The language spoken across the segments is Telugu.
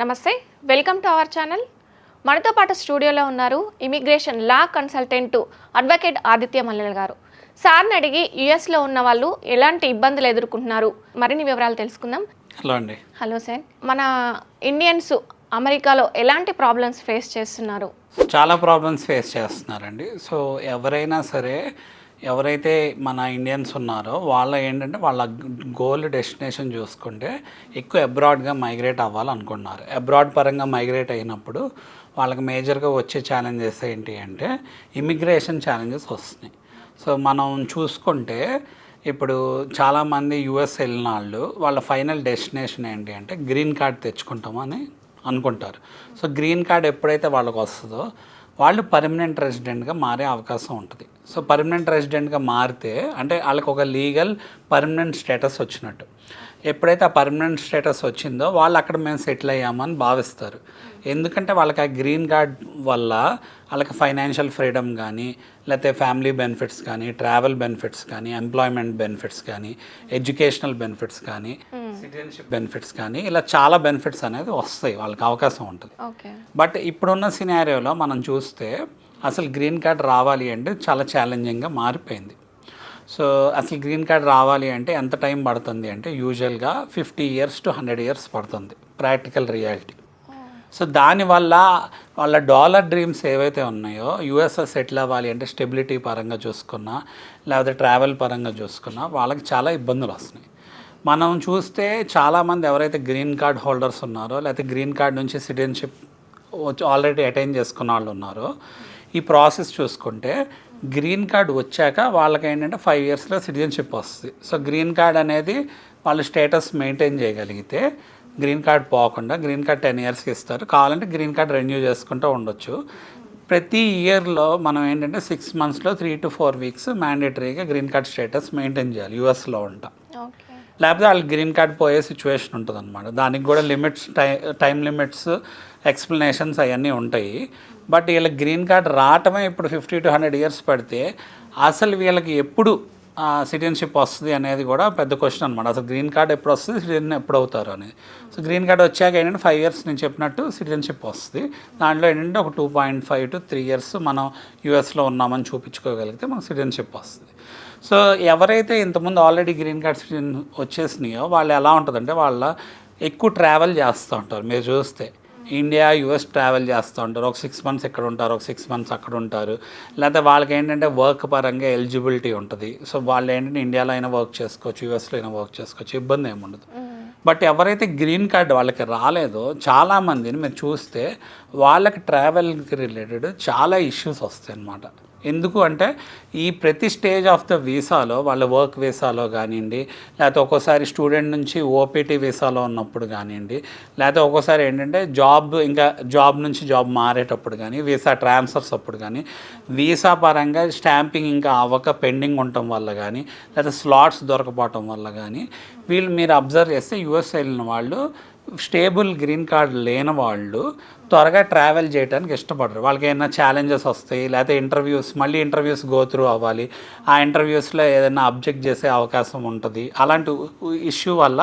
నమస్తే వెల్కమ్ టు అవర్ ఛానల్. మనతో పాటు స్టూడియోలో ఉన్నారు immigration law consultant advocate Aditya Mallela గారు. సార్ని అడిగి యుఎస్లో ఉన్న వాళ్ళు ఎలాంటి ఇబ్బందులు ఎదుర్కొంటున్నారు? మరిన్ని వివరాలు తెలుసుకుందాం. హలో అండి. Hello sir. మన ఇండియన్స్ అమెరికాలో ఎలాంటి ప్రాబ్లమ్స్ ఫేస్ చేస్తున్నారు? చాలా ప్రాబ్లమ్స్ ఫేస్ చేస్తున్నారండి. సో ఎవరైనా సరే ఎవరైతే మన ఇండియన్స్ ఉన్నారో వాళ్ళ ఏంటంటే వాళ్ళ గోల్ డెస్టినేషన్ చూసుకుంటే ఎక్కువ అబ్రాడ్గా మైగ్రేట్ అవ్వాలనుకుంటున్నారు అబ్రాడ్ పరంగా మైగ్రేట్ అయినప్పుడు వాళ్ళకి మేజర్గా వచ్చే ఛాలెంజెస్ ఏంటి అంటే ఇమిగ్రేషన్ ఛాలెంజెస్ వస్తున్నాయి. సో మనం చూసుకుంటే ఇప్పుడు చాలామంది యుఎస్ వెళ్ళిన వాళ్ళు వాళ్ళ ఫైనల్ డెస్టినేషన్ ఏంటి అంటే గ్రీన్ కార్డ్ తెచ్చుకుంటామని అనుకుంటారు. సో గ్రీన్ కార్డ్ ఎప్పుడైతే వాళ్ళకి వస్తుందో వాళ్ళు పర్మనెంట్ రెసిడెంట్గా మారే అవకాశం ఉంటుంది. సో పర్మనెంట్ రెసిడెంట్గా మారితే అంటే వాళ్ళకి ఒక లీగల్ పర్మనెంట్ స్టేటస్ వచ్చినట్టు. ఎప్పుడైతే ఆ పర్మనెంట్ స్టేటస్ వచ్చిందో వాళ్ళు అక్కడ మేము సెటిల్ అయ్యామని భావిస్తారు. ఎందుకంటే వాళ్ళకి ఆ గ్రీన్ కార్డ్ వల్ల వాళ్ళకి ఫైనాన్షియల్ ఫ్రీడమ్ కానీ లేకపోతే ఫ్యామిలీ బెనిఫిట్స్ కానీ ట్రావెల్ బెనిఫిట్స్ కానీ ఎంప్లాయ్మెంట్ బెనిఫిట్స్ కానీ ఎడ్యుకేషనల్ బెనిఫిట్స్ కానీ సిటిజన్షిప్. బెనిఫిట్స్ కానీ ఇలా చాలా బెనిఫిట్స్ అనేది వస్తాయి వాళ్ళకి అవకాశం ఉంటుంది. ఓకే. బట్ ఇప్పుడున్న సినారియోలో మనం చూస్తే అసలు గ్రీన్ కార్డ్ రావాలి అంటే చాలా ఛాలెంజింగ్గా మారిపోయింది. సో అసలు గ్రీన్ కార్డ్ రావాలి అంటే ఎంత టైం పడుతుంది అంటే యూజువల్గా fifty years to hundred years పడుతుంది ప్రాక్టికల్ రియాలిటీ సో దానివల్ల వాళ్ళ డాలర్ డ్రీమ్స్ ఏవైతే ఉన్నాయో యూఎస్ఏ సెటిల్ అవ్వాలి అంటే స్టెబిలిటీ పరంగా చూసుకున్నా లేకపోతే ట్రావెల్ పరంగా చూసుకున్నా వాళ్ళకి చాలా ఇబ్బందులు వస్తున్నాయి. మనం చూస్తే చాలామంది ఎవరైతే గ్రీన్ కార్డ్ హోల్డర్స్ ఉన్నారో లేకపోతే గ్రీన్ కార్డ్ నుంచి సిటిజన్షిప్ ఆల్రెడీ అటైన్ చేసుకున్న వాళ్ళు ఉన్నారో ఈ ప్రాసెస్ చూసుకుంటే గ్రీన్ కార్డ్ వచ్చాక వాళ్ళకి ఏంటంటే ఫైవ్ ఇయర్స్లో సిటిజన్షిప్ వస్తుంది. సో గ్రీన్ కార్డ్ అనేది వాళ్ళ స్టేటస్ మెయింటైన్ చేయగలిగితే గ్రీన్ కార్డ్ పోకుండా గ్రీన్ కార్డ్ టెన్ ఇయర్స్కి ఇస్తారు. కావాలంటే గ్రీన్ కార్డ్ రెన్యూ చేసుకుంటూ ఉండొచ్చు. ప్రతి ఇయర్లో మనం ఏంటంటే సిక్స్ మంత్స్లో త్రీ టు ఫోర్ వీక్స్ మ్యాండేటరీగా గ్రీన్ కార్డ్ స్టేటస్ మెయింటైన్ చేయాలి. యూఎస్లో ఉంటాం. లేకపోతే వాళ్ళు గ్రీన్ కార్డ్ పోయే సిచ్యువేషన్ ఉంటుంది అనమాట దానికి కూడా లిమిట్స్ టై టైం లిమిట్స్ ఎక్స్ప్లెనేషన్స్ అవన్నీ ఉంటాయి. బట్ వీళ్ళకి గ్రీన్ కార్డ్ రావటమే ఇప్పుడు ఫిఫ్టీ టు హండ్రెడ్ ఇయర్స్ పడితే అసలు వీళ్ళకి ఎప్పుడు సిటిజన్షిప్ వస్తుంది అనేది కూడా పెద్ద క్వశ్చన్ అనమాట అసలు గ్రీన్ కార్డ్ ఎప్పుడు వస్తుంది సిటిజన్ ఎప్పుడు అవుతారు అనేది సో గ్రీన్ కార్డ్ వచ్చాక ఏంటంటే ఫైవ్ ఇయర్స్ నేను చెప్పినట్టు సిటిజన్షిప్ వస్తుంది. దాంట్లో ఏంటంటే ఒక two point five to three years మనం యూఎస్లో ఉన్నామని చూపించుకోగలిగితే మనకు సిటిజన్షిప్ వస్తుంది. సో ఎవరైతే ఇంతకుముందు ఆల్రెడీ గ్రీన్ కార్డ్ సిటిజన్ వచ్చేసినాయో వాళ్ళు ఎలా ఉంటుందంటే వాళ్ళ ఎక్కువ ట్రావెల్ చేస్తూ ఉంటారు. మీరు చూస్తే ఇండియా యుఎస్ ట్రావెల్ చేస్తూ ఉంటారు. ఒక సిక్స్ మంత్స్ ఇక్కడ ఉంటారు ఒక సిక్స్ మంత్స్ అక్కడ ఉంటారు. లేకపోతే వాళ్ళకి ఏంటంటే వర్క్ పరంగా ఎలిజిబిలిటీ ఉంటుంది. సో వాళ్ళు ఏంటంటే ఇండియాలో అయినా వర్క్ చేసుకోవచ్చు యూఎస్లో అయినా వర్క్ చేసుకోవచ్చు ఇబ్బంది ఏమి ఉండదు. బట్ ఎవరైతే గ్రీన్ కార్డ్ వాళ్ళకి రాలేదో చాలామందిని మీరు చూస్తే వాళ్ళకి ట్రావెల్కి రిలేటెడ్ చాలా ఇష్యూస్ వస్తాయి అన్నమాట ఎందుకు అంటే ఈ ప్రతి స్టేజ్ ఆఫ్ ద వీసాలో వాళ్ళ వర్క్ వీసాలో కానివ్వండి లేకపోతే ఒక్కోసారి స్టూడెంట్ నుంచి ఓపీటీ వీసాలో ఉన్నప్పుడు కానివ్వండి లేకపోతే ఒక్కోసారి ఏంటంటే జాబ్ ఇంకా జాబ్ నుంచి జాబ్ మారేటప్పుడు కానీ వీసా ట్రాన్స్ఫర్స్ అప్పుడు కానీ వీసా పరంగా స్టాంపింగ్ ఇంకా అవ్వక పెండింగ్ ఉండటం వల్ల కానీ లేకపోతే స్లాట్స్ దొరకపోవటం వల్ల కానీ వీళ్ళు మీరు అబ్జర్వ్ చేస్తే యుఎస్ వెళ్ళిన వాళ్ళు స్టేబుల్ గ్రీన్ కార్డ్ లేని వాళ్ళు త్వరగా ట్రావెల్ చేయడానికి ఇష్టపడరు. వాళ్ళకి ఏమైనా ఛాలెంజెస్ వస్తాయి లేకపోతే ఇంటర్వ్యూస్ మళ్ళీ ఇంటర్వ్యూస్ గో త్రూ అవ్వాలి. ఆ ఇంటర్వ్యూస్లో ఏదైనా అబ్జెక్ట్ చేసే అవకాశం ఉంటుంది. అలాంటి ఇష్యూ వల్ల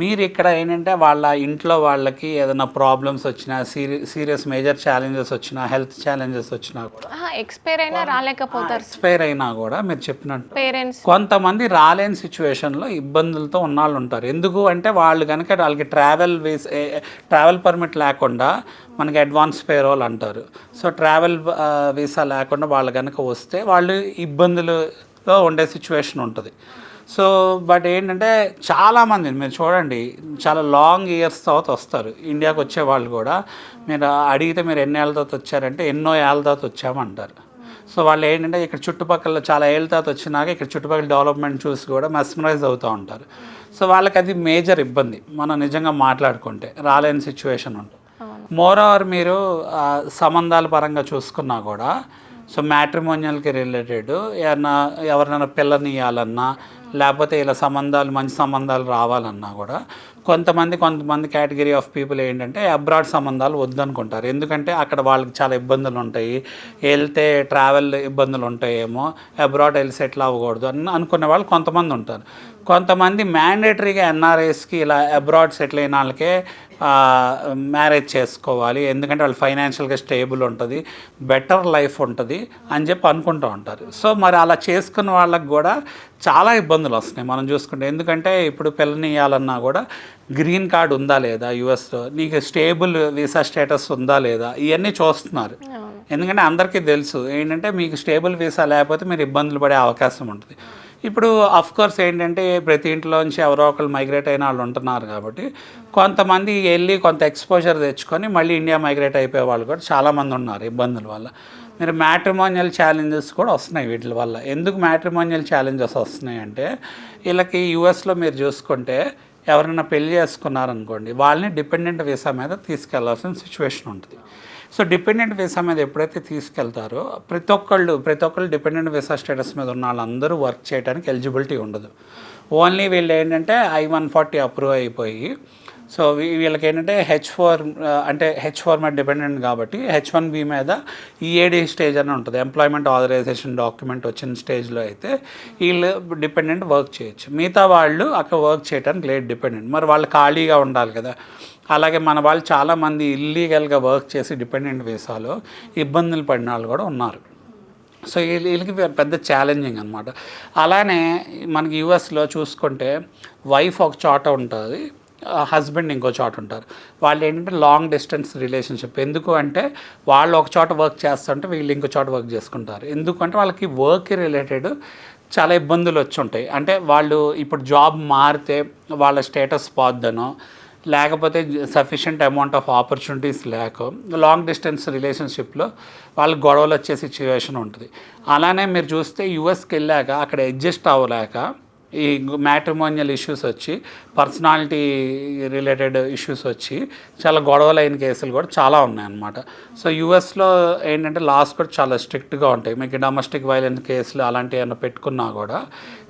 మీరు ఇక్కడ ఏంటంటే వాళ్ళ ఇంట్లో వాళ్ళకి ఏదైనా ప్రాబ్లమ్స్ వచ్చినా సీరి సీరియస్ మేజర్ ఛాలెంజెస్ వచ్చినా హెల్త్ ఛాలెంజెస్ వచ్చినా కూడా ఎక్స్పైర్ అయినా రాలేకపోతారు. ఎక్స్పైర్ అయినా కూడా మీరు చెప్పినట్టు పేరెంట్స్ కొంతమంది రాలేని సిచ్యువేషన్లో ఇబ్బందులతో ఉన్నాళ్ళు ఉంటారు. ఎందుకు అంటే వాళ్ళు కనుక వాళ్ళకి ట్రావెల్ వీస్ ట్రావెల్ పర్మిట్ లేకుండా మనకి అడ్వాన్స్ పేరోల్ అంటారు. సో ట్రావెల్ వీసా లేకుండా వాళ్ళు కనుక వస్తే వాళ్ళు ఇబ్బందులలో ఉండే సిచ్యువేషన్ ఉంటుంది. సో బట్ ఏంటంటే చాలామంది మీరు చూడండి చాలా లాంగ్ ఇయర్స్ తర్వాత వస్తారు. ఇండియాకి వచ్చే వాళ్ళు కూడా మీరు అడిగితే మీరు ఎన్ని ఏళ్ళ తర్వాత వచ్చారంటే ఎన్నో ఏళ్ళ తర్వాత వచ్చామంటారు. సో వాళ్ళు ఏంటంటే ఇక్కడ చుట్టుపక్కల చాలా ఏళ్ళ తర్వాత వచ్చినాక ఇక్కడ చుట్టుపక్కల డెవలప్మెంట్ చూసి కూడా మెస్మరైజ్ అవుతూ ఉంటారు. సో వాళ్ళకి అది మేజర్ ఇబ్బంది. మనం నిజంగా మాట్లాడుకుంటే రాలేని సిచ్యువేషన్ ఉంటుంది. మోర్ మీరు సంబంధాల పరంగా చూసుకున్నా కూడా సో మ్యాట్రిమోనియల్కి రిలేటెడ్ ఏమన్నా ఎవరినైనా పిల్లని ఇవ్వాలన్నా లేకపోతే ఇలా సంబంధాలు మంచి సంబంధాలు రావాలన్నా కూడా కొంతమంది కొంతమంది కేటగిరీ ఆఫ్ పీపుల్ ఏంటంటే అబ్రాడ్ సంబంధాలు వద్దనుకుంటారు. ఎందుకంటే అక్కడ వాళ్ళకి చాలా ఇబ్బందులు ఉంటాయి. వెళ్తే ట్రావెల్ ఇబ్బందులు ఉంటాయేమో. అబ్రాడ్ వెళ్ళి సెటిల్ అవ్వకూడదు అని అనుకునే వాళ్ళు కొంతమంది ఉంటారు. కొంతమంది మ్యాండేటరీగా ఎన్ఆర్ఐస్కి ఇలా అబ్రాడ్ సెటిల్ అయిన వాళ్ళకే మ్యారేజ్ చేసుకోవాలి. ఎందుకంటే వాళ్ళు ఫైనాన్షియల్గా స్టేబుల్ ఉంటుంది. బెటర్ లైఫ్ ఉంటుంది అని చెప్పి అనుకుంటూ ఉంటారు. సో మరి అలా చేసుకున్న వాళ్ళకి కూడా చాలా ఇబ్బందులు వస్తున్నాయి మనం చూసుకుంటే. ఎందుకంటే ఇప్పుడు పిల్లని ఇవ్వాలన్నా కూడా గ్రీన్ కార్డ్ ఉందా లేదా యుఎస్లో నీకు స్టేబుల్ వీసా స్టేటస్ ఉందా లేదా? ఇవన్నీ చూస్తున్నారు. ఎందుకంటే అందరికీ తెలుసు. ఏంటంటే మీకు స్టేబుల్ వీసా లేకపోతే మీరు ఇబ్బందులు పడే అవకాశం ఉంటుంది. ఇప్పుడు అఫ్ కోర్స్ ఏంటంటే ప్రతి ఇంట్లోంచి ఎవరో ఒకరు మైగ్రేట్ అయిన వాళ్ళు ఉంటున్నారు కాబట్టి కొంతమంది వెళ్ళి కొంత ఎక్స్పోజర్ తెచ్చుకొని మళ్ళీ ఇండియా మైగ్రేట్ అయిపోయే వాళ్ళు కూడా చాలామంది ఉన్నారు ఇబ్బందుల వల్ల. మీరు మ్యాట్రిమోనియల్ ఛాలెంజెస్ కూడా వస్తున్నాయి వీటి వల్ల. ఎందుకు మ్యాట్రిమోనియల్ ఛాలెంజెస్ వస్తున్నాయి అంటే వీళ్ళకి యూఎస్లో మీరు చూసుకుంటే ఎవరైనా పెళ్ళి చేసుకున్నారనుకోండి వాళ్ళని డిపెండెంట్ వీసా మీద తీసుకెళ్ళాల్సిన సిచ్యువేషన్ ఉంటుంది. సో డిపెండెంట్ వీసా మీద ఎప్పుడైతే తీసుకెళ్తారో ప్రతి ఒక్కళ్ళు ప్రతి ఒక్కళ్ళు డిపెండెంట్ వీసా స్టేటస్ మీద ఉన్న వాళ్ళందరూ వర్క్ చేయడానికి ఎలిజిబిలిటీ ఉండదు. ఓన్లీ వీళ్ళు ఏంటంటే ఐ వన్ ఫార్టీ అప్రూవ్ అయిపోయి సో వీళ్ళకి ఏంటంటే హెచ్ ఫోర్ అంటే హెచ్ ఫోర్ మీద డిపెండెంట్ కాబట్టి హెచ్ వన్ బి మీద ఈఏడి స్టేజ్ అని ఉంటుంది. ఎంప్లాయ్మెంట్ ఆథరైజేషన్ డాక్యుమెంట్ వచ్చిన స్టేజ్లో అయితే వీళ్ళు డిపెండెంట్ వర్క్ చేయొచ్చు. మిగతా వాళ్ళు అక్కడ వర్క్ చేయడానికి లేట్ డిపెండెంట్. మరి వాళ్ళు ఖాళీగా ఉండాలి కదా. అలాగే మన వాళ్ళు చాలామంది ఇల్లీగల్గా వర్క్ చేసి డిపెండెంట్ వీసాలో ఇబ్బందులు పడిన వాళ్ళు కూడా ఉన్నారు. సో వీళ్ళ- వీళ్ళకి పెద్ద ఛాలెంజింగ్ అనమాట అలానే మనకి యూఎస్లో చూసుకుంటే వైఫ్ ఒక చోట ఉంటుంది. హస్బెండ్ ఇంకో చోట ఉంటారు. వాళ్ళు ఏంటంటే లాంగ్ డిస్టెన్స్ రిలేషన్షిప్ ఎందుకు అంటే వాళ్ళు ఒక చోట వర్క్ చేస్తుంటే వీళ్ళు ఇంకో చోట వర్క్ చేసుకుంటారు. ఎందుకంటే వాళ్ళకి వర్క్ రిలేటెడ్ చాలా ఇబ్బందులు వచ్చి ఉంటాయి. అంటే వాళ్ళు ఇప్పుడు జాబ్ మారితే వాళ్ళ స్టేటస్ పోద్దనో లేకపోతే సఫిషియంట్ అమౌంట్ ఆఫ్ ఆపర్చునిటీస్ లేక లాంగ్ డిస్టెన్స్ రిలేషన్షిప్లో వాళ్ళు గొడవలు వచ్చే సిచ్యువేషన్ ఉంటుంది. అలానే మీరు చూస్తే యుఎస్కి వెళ్ళాక అక్కడ అడ్జస్ట్ అవ్వలేక ఈ మ్యాట్రిమోనియల్ ఇష్యూస్ వచ్చి పర్సనాలిటీ రిలేటెడ్ ఇష్యూస్ వచ్చి చాలా గొడవలైన కేసులు కూడా చాలా ఉన్నాయన్నమాట. సో యుఎస్లో ఏంటంటే లాస్ కూడా చాలా స్ట్రిక్ట్గా ఉంటాయి. మీకు డొమెస్టిక్ వైలెన్స్ కేసులు అలాంటివి ఏమైనా పెట్టుకున్నా కూడా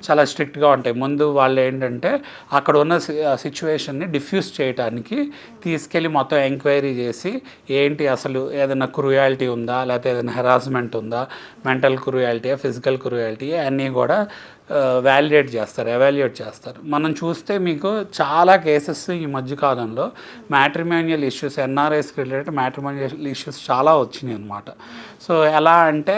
చాలా స్ట్రిక్ట్గా ఉంటాయి. ముందు వాళ్ళు ఏంటంటే అక్కడ ఉన్న సిచ్యువేషన్ని డిఫ్యూజ్ చేయడానికి తీసుకెళ్ళి మొత్తం ఎంక్వైరీ చేసి ఏంటి అసలు ఏదైనా క్రూయాలిటీ ఉందా? లేకపోతే ఏదైనా హెరాస్మెంట్ ఉందా? మెంటల్ క్రూయాలిటీ ఫిజికల్ క్రూయాలిటీ అన్నీ కూడా వ్యాలిడేట్ చేస్తారు ఎవాల్యుయేట్ చేస్తారు. మనం చూస్తే మీకు చాలా కేసెస్ ఈ మధ్యకాలంలో మ్యాట్రిమోనియల్ ఇష్యూస్ ఎన్ఆర్ఐస్కి రిలేటెడ్ మ్యాట్రిమోనియల్ ఇష్యూస్ చాలా వచ్చినాయి అనమాట సో ఎలా అంటే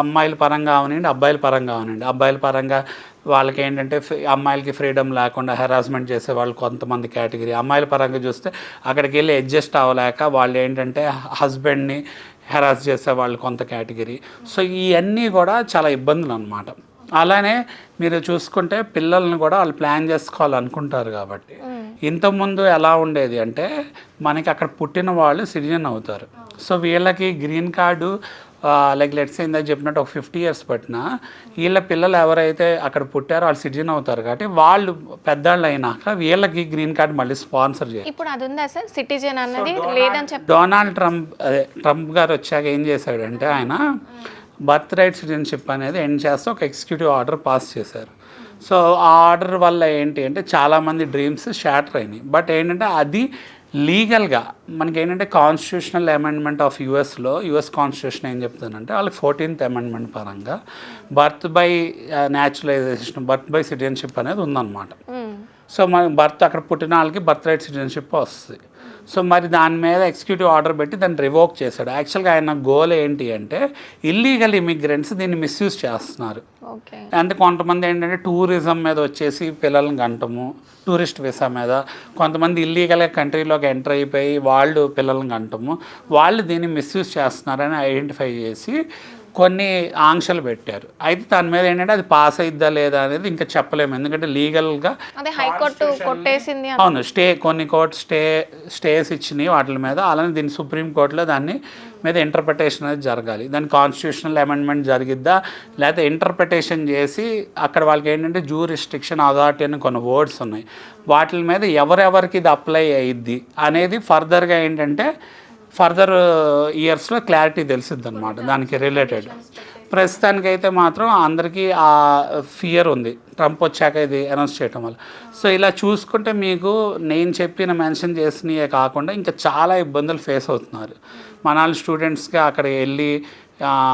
అమ్మాయిల పరంగా అవనండి అబ్బాయిల పరంగా అవనండి అబ్బాయిల పరంగా వాళ్ళకి ఏంటంటే అమ్మాయిలకి ఫ్రీడమ్ లేకుండా హెరాస్మెంట్ చేసే వాళ్ళు కొంతమంది కేటగిరీ అమ్మాయిల పరంగా చూస్తే అక్కడికి వెళ్ళి అడ్జస్ట్ అవ్వలేక వాళ్ళు ఏంటంటే హస్బెండ్ని హెరాస్ చేసే వాళ్ళు కొంత కేటగిరీ సో ఇవన్నీ కూడా చాలా ఇబ్బందులు అనమాట అలానే మీరు చూసుకుంటే పిల్లల్ని కూడా వాళ్ళు ప్లాన్ చేసుకోవాలనుకుంటారు కాబట్టి. ఇంతకుముందు ఎలా ఉండేది అంటే మనకి అక్కడ పుట్టిన వాళ్ళు సిటిజన్ అవుతారు. సో వీళ్ళకి గ్రీన్ కార్డు లైక్ లెట్స్ ఇందాక చెప్పినట్టు ఒక ఫిఫ్టీ ఇయర్స్ పట్టినా వీళ్ళ పిల్లలు ఎవరైతే అక్కడ పుట్టారో వాళ్ళు సిటిజన్ అవుతారు కాబట్టి వాళ్ళు పెద్దవాళ్ళు అయినాక వీళ్ళకి గ్రీన్ కార్డ్ మళ్ళీ స్పాన్సర్ చేయాలి. ఇప్పుడు అది ఉందా సార్? సిటిజన్ అన్నది లేదని చెప్పి డొనాల్డ్ ట్రంప్ అదే ట్రంప్ గారు వచ్చాక ఏం చేశాడంటే ఆయన బర్త్ రైట్ సిటిజన్షిప్ అనేది ఎండ్ చేస్తే ఒక ఎగ్జిక్యూటివ్ ఆర్డర్ పాస్ చేశారు. సో ఆ ఆర్డర్ వల్ల ఏంటి అంటే చాలామంది డ్రీమ్స్ షాటర్ అయినాయి. బట్ ఏంటంటే అది లీగల్గా మనకి ఏంటంటే కాన్స్టిట్యూషనల్ అమెండ్మెంట్ ఆఫ్ యుఎస్లో యుఎస్ కాన్స్టిట్యూషన్ ఏం చెప్తుందంటే వాళ్ళకి ఫోర్టీన్త్ అమెండ్మెంట్ పరంగా birth by naturalization birth by citizenship అనేది ఉందన్నమాట. సో మన బర్త్ అక్కడ పుట్టిన వాళ్ళకి బర్త్ రైట్ సిటిజన్షిప్ వస్తుంది. సో మరి దాని మీద ఎగ్జిక్యూటివ్ ఆర్డర్ పెట్టి దాన్ని రివోక్ చేశాడు. యాక్చువల్గా ఆయన గోల్ ఏంటి అంటే ఇల్లీగల్ ఇమిగ్రెంట్స్ దీన్ని మిస్యూజ్ చేస్తున్నారు. అంటే కొంతమంది ఏంటంటే టూరిజం మీద వచ్చేసి పిల్లల్ని గంటము టూరిస్ట్ వీసా మీద. కొంతమంది ఇల్లీగల్గా కంట్రీలోకి ఎంటర్ అయిపోయి వాళ్ళు పిల్లల్ని గంటము వాళ్ళు దీన్ని మిస్యూజ్ చేస్తున్నారని ఐడెంటిఫై చేసి కొన్ని ఆంక్షలు పెట్టారు. అయితే దాని మీద ఏంటంటే అది పాస్ అయిద్దా లేదా అనేది ఇంకా చెప్పలేము. ఎందుకంటే లీగల్గా అదే హైకోర్టు కొట్టేసింది అని- అవును స్టే కొన్ని కోర్టు స్టే స్టేస్ ఇచ్చినాయి వాటి మీద. అలానే దీన్ని సుప్రీం కోర్టులో దాన్ని మీద ఇంటర్ప్రిటేషన్ అనేది జరగాలి. దాని కాన్స్టిట్యూషనల్ అమెండ్మెంట్ జరిగిద్దా లేకపోతే ఇంటర్ప్రిటేషన్ చేసి అక్కడ వాళ్ళకి ఏంటంటే జూ రిస్ట్రిక్షన్ అథారిటీ అని కొన్ని వర్డ్స్ ఉన్నాయి. వాటి మీద ఎవరెవరికి ఇది అప్లై అయ్యిద్ది అనేది ఫర్దర్గా ఏంటంటే ఫర్దర్ ఇయర్స్లో క్లారిటీ తెలిసిద్ది అనమాట దానికి రిలేటెడ్. ప్రస్తుతానికైతే మాత్రం అందరికీ ఆ ఫియర్ ఉంది ట్రంప్ వచ్చాక ఇది అనౌన్స్ చేయటం వల్ల. సో ఇలా చూసుకుంటే మీకు నేను చెప్పిన మెన్షన్ చేసినవే కాకుండా ఇంకా చాలా ఇబ్బందులు ఫేస్ అవుతున్నారు. మన స్టూడెంట్స్గా అక్కడ వెళ్ళి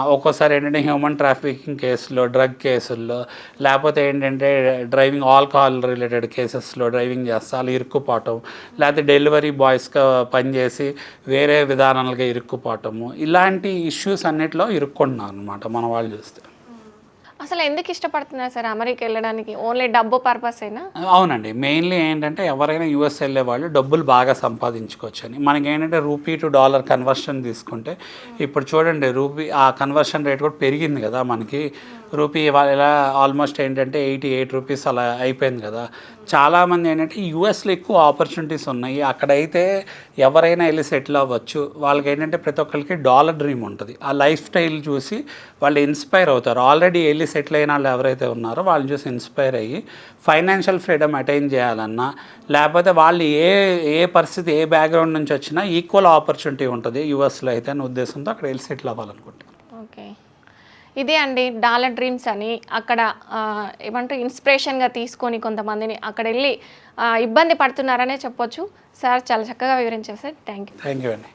ఒక్కోసారి ఏంటంటే హ్యూమన్ ట్రాఫికింగ్ కేసులో డ్రగ్ కేసుల్లో లేకపోతే ఏంటంటే డ్రైవింగ్ ఆల్కహాల్ రిలేటెడ్ కేసెస్లో డ్రైవింగ్ చేస్తే వాళ్ళు ఇరుక్కుపోవటం లేకపోతే డెలివరీ బాయ్స్గా పనిచేసి వేరే విధానాలుగా ఇరుక్కుపోవటము ఇలాంటి ఇష్యూస్ అన్నిటిలో ఇరుక్కుంటున్నారు అనమాట మన వాళ్ళు చూస్తే. అసలు ఎందుకు ఇష్టపడుతున్నారు సార్ అమెరికా వెళ్ళడానికి? ఓన్లీ డబ్బు పర్పస్ అయినా అవునండి. మెయిన్లీ ఏంటంటే ఎవరైనా యూఎస్ వెళ్ళే వాళ్ళు డబ్బులు బాగా సంపాదించుకోవచ్చు అని మనకి ఏంటంటే రూపీ టు డాలర్ కన్వర్షన్ తీసుకుంటే ఇప్పుడు చూడండి రూపీ ఆ కన్వర్షన్ రేట్ కూడా పెరిగింది కదా మనకి. రూపీ ఇలా ఆల్మోస్ట్ ఏంటంటే ఎయిటీ ఎయిట్ రూపీస్ అలా అయిపోయింది కదా. చాలామంది ఏంటంటే యూఎస్లో ఎక్కువ ఆపర్చునిటీస్ ఉన్నాయి. అక్కడైతే ఎవరైనా వెళ్ళి సెటిల్ అవ్వచ్చు. వాళ్ళకి ఏంటంటే ప్రతి ఒక్కరికి డాలర్ డ్రీమ్ ఉంటుంది. ఆ లైఫ్ స్టైల్ చూసి వాళ్ళు ఇన్స్పైర్ అవుతారు. ఆల్రెడీ వెళ్ళి సెటిల్ అయిన వాళ్ళు ఎవరైతే ఉన్నారో వాళ్ళని చూసి ఇన్స్పైర్ అయ్యి ఫైనాన్షియల్ ఫ్రీడమ్ అటైన్ చేయాలన్నా లేకపోతే వాళ్ళు ఏ ఏ పరిస్థితి ఏ బ్యాక్గ్రౌండ్ నుంచి వచ్చినా ఈక్వల్ ఆపర్చునిటీ ఉంటుంది యూఎస్లో అయితే అనే ఉద్దేశంతో అక్కడ వెళ్ళి సెటిల్ అవ్వాలనుకుంటున్నాను. ఓకే. ఇదే అండి డాలర్ డ్రీమ్స్ అని అక్కడ ఏమంటారు ఇన్స్పిరేషన్గా తీసుకొని కొంతమందిని అక్కడ వెళ్ళి ఇబ్బంది పడుతున్నారనే చెప్పొచ్చు. సార్ చాలా చక్కగా వివరించారు sir. Thank you thank you అండి.